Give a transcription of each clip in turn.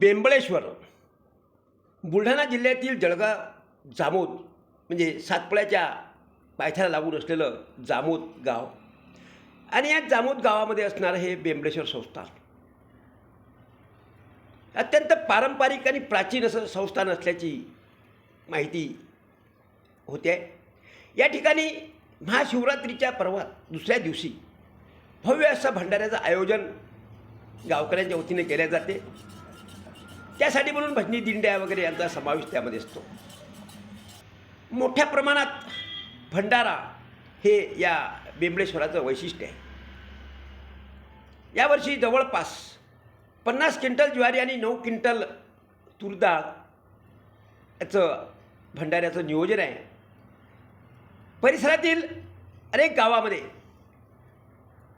बेंबळेश्वर बुलढाणा जिल्ह्यातील जळगाव जामोद म्हणजे सातपळ्याच्या पायथ्याला लागून असलेलं जामोद गाव. आणि या जामोद गावामध्ये असणारं हे बेंबळेश्वर संस्थान. अत्यंत पारंपरिक आणि प्राचीन असं संस्थान असल्याची माहिती होते. या ठिकाणी महाशिवरात्रीच्या पर्वात दुसऱ्या दिवशी भव्य असं भंडाऱ्याचं आयोजन गावकऱ्यांच्या वतीने केले जाते. त्यासाठी म्हणून भजनी दिंड्या वगैरे यांचा समावेश त्यामध्ये असतो. मोठ्या प्रमाणात भंडारा हे या बेंबळेश्वराचं वैशिष्ट्य आहे. यावर्षी जवळपास पन्नास क्विंटल ज्वारी आणि नऊ क्विंटल तुरडाळ याचं भंडाऱ्याचं नियोजन आहे. परिसरातील अनेक गावामध्ये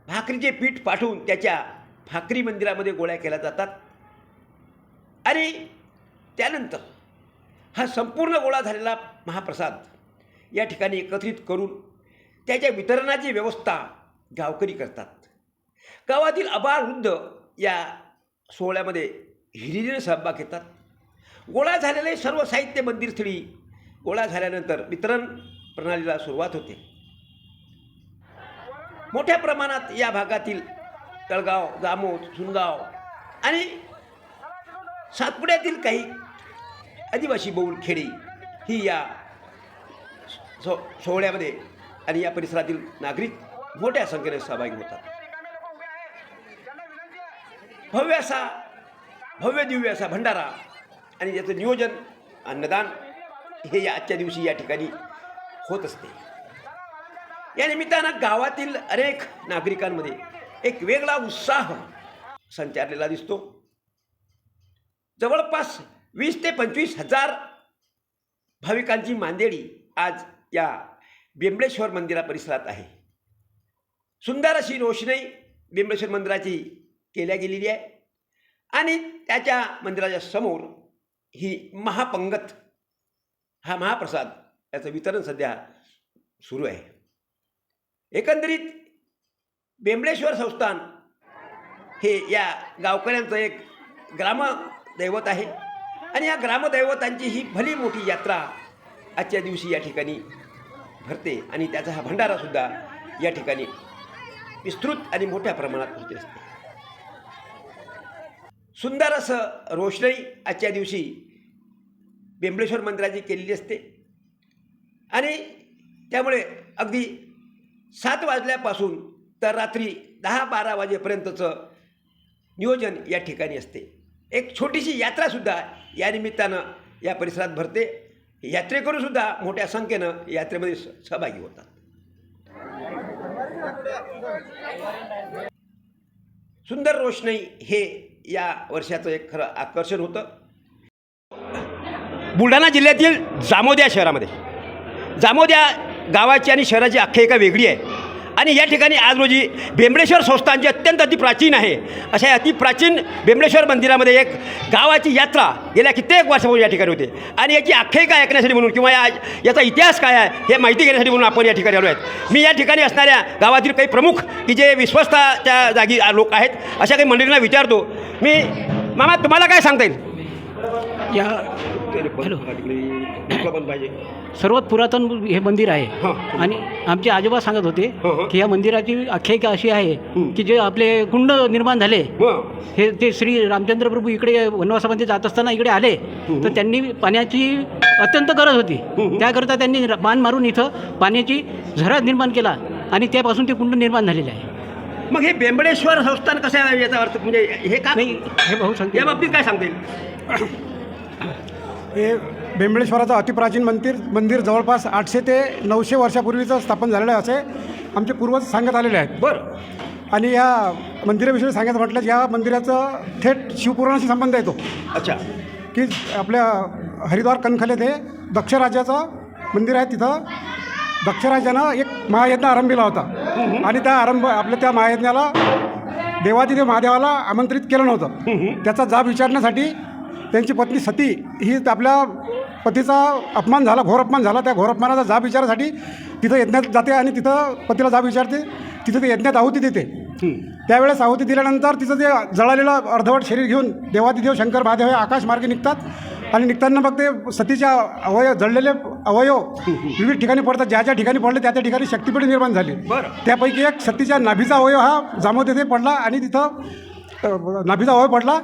भाकरीचे पीठ पाठवून त्याच्या भाकरी मंदिरामध्ये गोळ्या केल्या जातात. आणि त्यानंतर हा संपूर्ण गोळा झालेला महाप्रसाद या ठिकाणी एकत्रित करून त्याच्या वितरणाची व्यवस्था गावकरी करतात. गावातील अबाल वृद्ध या सोहळ्यामध्ये हिरिरीने सहभाग घेतात. गोळा झालेले सर्व साहित्य मंदिरस्थळी गोळा झाल्यानंतर वितरण प्रणालीला सुरुवात होते. मोठ्या प्रमाणात या भागातील तळगाव जामोद सुनगाव आणि सातपुड्यातील काही आदिवासी बहुल खेडी ही या सो सोहळ्यामध्ये आणि या परिसरातील नागरिक मोठ्या संख्येने सहभागी होतात. भव्य असा भव्य दिव्य असा भंडारा आणि याचं नियोजन अन्नदान हे या आजच्या दिवशी या ठिकाणी होत असते. या निमित्तानं गावातील अनेक नागरिकांमध्ये एक वेगळा उत्साह संचारलेला दिसतो. जवळपास वीस ते पंचवीस हजार भाविकांची मांदेडी आज या बिंबळेश्वर मंदिरा परिसरात आहे. सुंदर अशी रोषणाई बिंबळेश्वर मंदिराची केल्या गेलेली आहे. आणि त्याच्या मंदिराच्या समोर ही महापंगत हा महाप्रसाद याचं वितरण सध्या सुरू आहे. एकंदरीत बेंबळेश्वर संस्थान हे या गावकऱ्यांचं एक ग्राम दैवत आहे. आणि या ग्रामदैवतांची ही भली मोठी यात्रा आजच्या दिवशी या ठिकाणी भरते. आणि त्याचा हा भंडारासुद्धा या ठिकाणी विस्तृत आणि मोठ्या प्रमाणात होते असते. सुंदर असं रोषणाई आजच्या दिवशी बिंबळेश्वर मंदिराची केलेली असते. आणि त्यामुळे अगदी सात वाजल्यापासून तर रात्री दहा बारा वाजेपर्यंतचं नियोजन या ठिकाणी असते. एक छोटीशी यात्रासुद्धा या निमित्तानं या परिसरात भरते. यात्रेकरूसुद्धा मोठ्या संख्येनं यात्रेमध्ये सहभागी होतात. सुंदर रोषणाई हे या वर्षाचं एक खरं आकर्षण होतं. बुलढाणा जिल्ह्यातील जामोद्या शहरामध्ये. जामोद्या गावाची आणि शहराची आख्यायिका वेगळी आहे. आणि या ठिकाणी आज रोजी बेंबळेश्वर संस्थान जे अत्यंत अतिप्राचीन आहे. अशा या अतिप्राचीन बेंबळेश्वर मंदिरामध्ये एक गावाची यात्रा गेल्या कित्येक वर्षापूर्वी या ठिकाणी होते. आणि याची आख्यायिका ऐकण्यासाठी म्हणून किंवा या याचा इतिहास काय आहे हे माहिती घेण्यासाठी म्हणून आपण या ठिकाणी आलो आहेत. मी या ठिकाणी असणाऱ्या गावातील काही प्रमुख की जे विश्वस्ताच्या जागी लोक आहेत अशा काही मंडळींना विचारतो. मी मामा तुम्हाला काय सांगता येईल? या हॅलो. सर्वात पुरातन हे मंदिर आहे. आणि आमचे आजोबा सांगत होते. की या मंदिराची आख्यायिका अशी आहे. की जे आपले कुंड निर्माण झाले. हे. ते श्री रामचंद्र प्रभू इकडे वनवासामध्ये जात असताना इकडे आले. तर त्यांनी पाण्याची अत्यंत गरज होती. त्याकरता त्यांनी बाण मारून इथं पाण्याची झरा निर्माण केला आणि त्यापासून ते कुंड निर्माण झालेले आहे. मग हे बेंबळेश्वर संस्थान कसं आहे? याचा अर्थ म्हणजे हे का नाही हे भाऊ सांगते. या बाबतीत काय सांगता येईल? हे बेंबळेश्वराचं अतिप्राचीन मंदिर मंदिर जवळपास आठशे ते नऊशे वर्षापूर्वीचं स्थापन झालेलं आहे असे आमचे पूर्वज सांगत आलेले आहेत. बरं. आणि या मंदिराविषयी सांगायचं म्हटलं या मंदिराचं थेट शिवपुराणाशी संबंध येतो अच्छा. की आपल्या हरिद्वार कणखले ते दक्ष राजाचं मंदिर आहे तिथं. दक्ष राजानं एक महायज्ञ आरंभिला होता. आणि त्या आरंभ आपल्या त्या महायज्ञाला देवादिदेव महादेवाला आमंत्रित केलं नव्हतं. त्याचा जाब विचारण्यासाठी त्यांची पत्नी सती ही आपल्या पतीचा अपमान झाला घोर अपमान झाला. त्या घोर अपमानाचा जाब विचारासाठी तिथं यज्ञात जाते आणि तिथं पतीला जाब विचारते. तिथं ते यज्ञात आहुती देते. त्यावेळेस आहुती दिल्यानंतर तिचं जे जळालेलं अर्धवट शरीर घेऊन देवादिदेव शंकर महादेव हे आकाशमार्गे निघतात. आणि निघताना मग ते सतीच्या अवयव जळलेले अवयव विविध ठिकाणी पडतात. ज्या ज्या ठिकाणी पडले त्या त्या ठिकाणी शक्तिपीठ निर्माण झाली. बरं. त्यापैकी एक सतीच्या नाभीचा अवयव हा जामोद येथे पडला आणि तिथं नाभीचा अवयव पडला.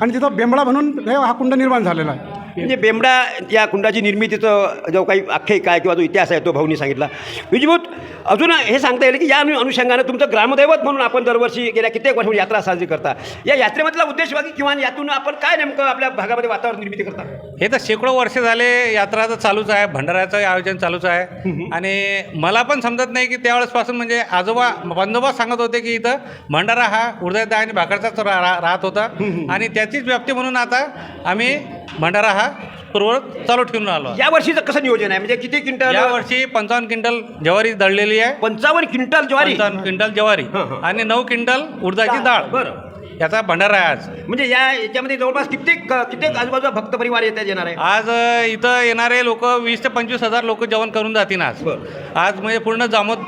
आणि तिथं बेंबळा म्हणून हे हा कुंड निर्माण झालेला आहे. म्हणजे बेंबडा या कुंडाची निर्मितीचं जो काही आख्यायिका आहे किंवा जो इतिहास आहे तो भाऊनी सांगितला. विजभूत अजून हे सांगता येईल की या अनु अनुषंगानं तुमचं ग्रामदैवत म्हणून आपण दरवर्षी गेल्या कित्येक वर्ष यात्रा साजरी करता. या यात्रेमधला उद्देश बाकी किंवा यातून आपण काय नेमकं आपल्या भागामध्ये वातावरण निर्मिती करता? हे तर शेकडो वर्ष झाले यात्रा तर चालूच आहे भंडाऱ्याचं आयोजन चालूच आहे. आणि मला पण समजत नाही की त्यावेळेसपासून म्हणजे आजोबा बंदोबस्त सांगत होते की इथं भंडारा हा उडदाय आणि भाकरचाच राहत होता. आणि त्याचीच व्याप्ती म्हणून आता आम्ही भंडारा हा पूर्ववत चालू ठेवून आलो या वर्षीचं कसं नियोजन आहे? म्हणजे किती क्विंटल या वर्षी पंचावन्न क्विंटल ज्वारी दळलेली आहे. पंचावन्न क्विंटल ज्वारी? पंचावन्न क्विंटल ज्वारी आणि नऊ क्विंटल उडदाची डाळ. बरं. याचा भंडारा आहे आज. म्हणजे या याच्यामध्ये जवळपास कित्येक कित्येक आजूबाजूला भक्त परिवार येतात येणार आहे. आज इथं येणारे लोक वीस ते पंचवीस हजार लोक जेवण करून जातील आज. आज म्हणजे पूर्ण जामोद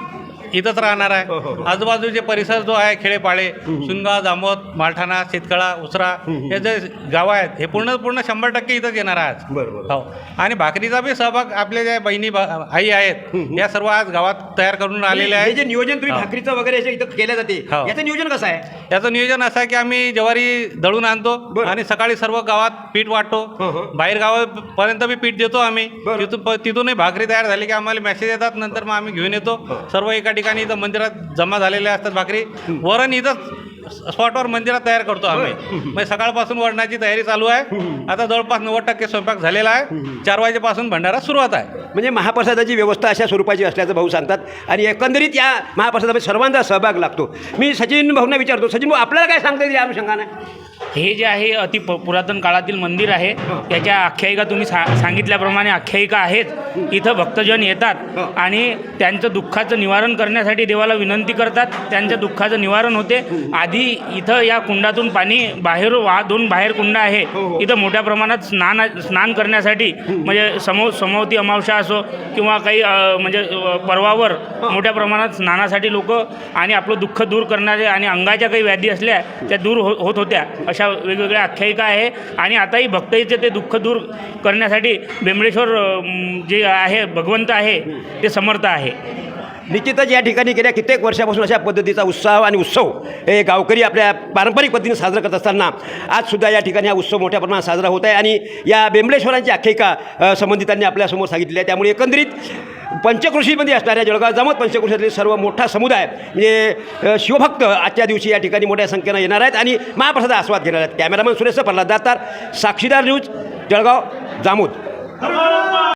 इथंच राहणार हो, हो, आहे हो. आजूबाजूचे परिसर जो आहे खेडेपाडे सुनगाव जामोद मालठाणा शेतकळा उसरा हे जे गावं आहेत हे पूर्ण पूर्ण शंभर टक्के इथंच येणार आहे बरं. हो आणि भाकरीचा बी सहभाग आपल्या ज्या बहिणी आई आहेत या सर्व आज गावात तयार करून आलेल्या हे जे आहेत नियोजन तुम्ही हो. भाकरीचं वगैरे जे इथं केलं जाते हो. याचं नियोजन कसं आहे याचं नियोजन असं आहे की आम्ही ज्वारी दळून आणतो बरं. आणि सकाळी सर्व गावात पीठ वाटतो हं, हं. बाहेर गावापर्यंत बी पीठ देतो आम्ही बरं. तिथून प- तिथूनही भाकरी तयार झाली की आम्हाला मेसेज येतात नंतर मग आम्ही घेऊन येतो सर्व एका ठिकाणी इथं मंदिरात जमा झालेल्या असतात भाकरी. वरण इथंच स्पॉटवर मंदिरात तयार करतो आम्ही. म्हणजे सकाळपासून वरणाची तयारी चालू आहे. आता जवळपास नव्वद टक्के स्वयंपाक झालेला आहे. चार वाजेपासून भंडारा सुरुवात आहे. म्हणजे महाप्रसादाची व्यवस्था अशा स्वरूपाची असल्याचं भाऊ सांगतात. आणि एकंदरीत या महाप्रसादामध्ये सर्वांचा सहभाग लागतो. मी सचिन भाऊंना विचारतो सचिन भाऊ आपल्याला काय सांगता येईल या अनुषंगाने? हे जे आहे अति प पुरातन काळातील मंदिर आहे. त्याच्या आख्यायिका तुम्ही सा सांगितल्याप्रमाणे आख्यायिका आहेत. इथं भक्तजन येतात आणि त्यांचं दुःखाचं निवारण करण्यासाठी देवाला विनंती करतात. त्यांच्या दुःखाचं निवारण होते. आधी इथं या कुंडातून पाणी बाहेर वाहून बाहेर कुंड आहे. इथं मोठ्या प्रमाणात स्नान स्नान करण्यासाठी म्हणजे समो समवती अमावस्या असो किंवा काही म्हणजे पर्वावर मोठ्या प्रमाणात स्नानासाठी लोक आणि आपलं दुःख दूर करणारे आणि अंगाच्या काही व्याधी असल्या त्या दूर हो होत होत्या अशा वेगवेगळ्या आख्यायिका आहे. आणि आताही भक्तईचे ते दुःख दूर करण्यासाठी बेंबळेश्वर जे आहे भगवंत आहे ते समर्थ आहे. निश्चितच या ठिकाणी गेल्या कित्येक वर्षापासून अशा पद्धतीचा उत्साह आणि उत्सव हे गावकरी आपल्या पारंपरिक पद्धतीने साजरा करत असताना आजसुद्धा या ठिकाणी हा उत्सव मोठ्या प्रमाणात साजरा होत आहे. आणि या बेंबळेश्वरांची आख्यायिका संबंधितांनी आपल्यासमोर सांगितली आहे. त्यामुळे एकंदरीत पंचकृषीमध्ये असणाऱ्या जळगाव जमत पंचकृषीतले सर्व मोठा समुदाय म्हणजे शिवभक्त आजच्या दिवशी या ठिकाणी मोठ्या संख्येनं येणार आहेत आणि महाप्रसादा आस्वाद घेणार आहेत. कॅमेरामन सुरेश प्रल्हाद दातार साक्षीदार न्यूज जळगाव जामोद.